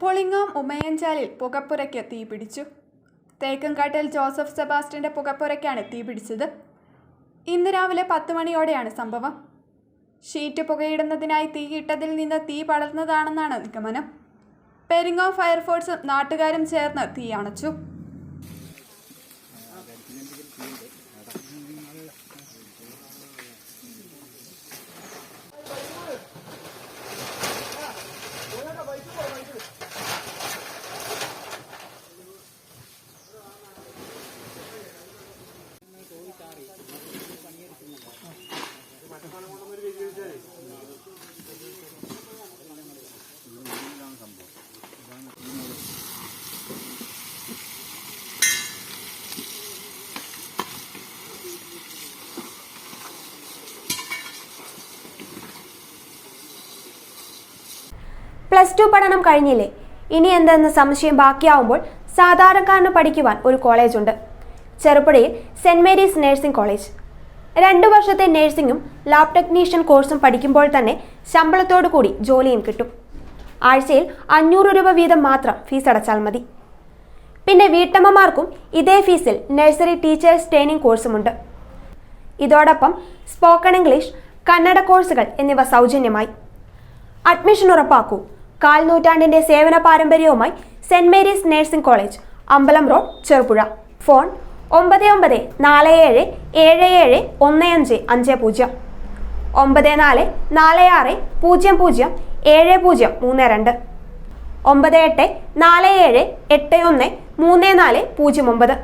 പൊളിങ്ങോം ഉമയഞ്ചാലിൽ പുകപ്പുരയ്ക്ക് തീ പിടിച്ചു. തേക്കൻകാട്ടിൽ ജോസഫ് സെബാസ്റ്റ്യന്റെ പുകപ്പുരയ്ക്കാണ് തീ പിടിച്ചത്. ഇന്ന് രാവിലെ പത്ത് മണിയോടെയാണ് സംഭവം. ഷീറ്റ് പുകയിടുന്നതിനായി തീയിട്ടതിൽ നിന്ന് തീ പടർന്നതാണെന്നാണ് നിഗമനം. പെരിങ്ങോം ഫയർഫോഴ്സും നാട്ടുകാരും ചേർന്ന് തീ അണച്ചു. പ്ലസ് ടു പഠനം കഴിഞ്ഞില്ലേ? ഇനി എന്തെന്ന് സംശയം ബാക്കിയാവുമ്പോൾ സാധാരണക്കാരന് പഠിക്കുവാൻ ഒരു കോളേജുണ്ട്. ചെറുപുഴയിൽ സെന്റ് മേരീസ് നഴ്സിംഗ് കോളേജ്. രണ്ടു വർഷത്തെ നഴ്സിംഗും ലാബ് ടെക്നീഷ്യൻ കോഴ്സും പഠിക്കുമ്പോൾ തന്നെ ശമ്പളത്തോടു കൂടി ജോലിയും കിട്ടും. ആഴ്ചയിൽ അഞ്ഞൂറ് രൂപ വീതം മാത്രം ഫീസ് അടച്ചാൽ മതി. പിന്നെ വീട്ടമ്മമാർക്കും ഇതേ ഫീസിൽ നഴ്സറി ടീച്ചേഴ്സ് ട്രെയിനിങ് കോഴ്സുമുണ്ട്. ഇതോടൊപ്പം സ്പോക്കൺ ഇംഗ്ലീഷ് കന്നഡ കോഴ്സുകൾ എന്നിവ സൗജന്യമായി. അഡ്മിഷൻ ഉറപ്പാക്കൂ. കാൽ നൂറ്റാണ്ടിന്റെ സേവന പാരമ്പര്യവുമായി സെന്റ് മേരീസ് നഴ്സിംഗ് കോളേജ് അമ്പലം റോഡ് ചെറുപുഴ. ഫോൺ ഒമ്പത് ഒമ്പത് നാല് ഏഴ് ഏഴ് ഏഴ് ഒന്ന് അഞ്ച് അഞ്ച് പൂജ്യം. ഒമ്പത് നാല് നാല് ആറ് പൂജ്യം പൂജ്യം ഏഴ് പൂജ്യം മൂന്ന് രണ്ട്. ഒമ്പത് എട്ട് നാല് ഏഴ് എട്ട് ഒന്ന് മൂന്ന് നാല് പൂജ്യം ഒമ്പത്.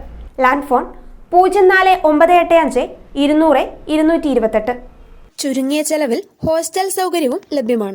ലാൻഡ് ഫോൺ പൂജ്യം നാല് ഒമ്പത് എട്ട് അഞ്ച് ഇരുന്നൂറ് ഇരുന്നൂറ്റി ഇരുപത്തെട്ട്. ചുരുങ്ങിയ ചെലവിൽ ഹോസ്റ്റൽ സൗകര്യവും ലഭ്യമാണ്.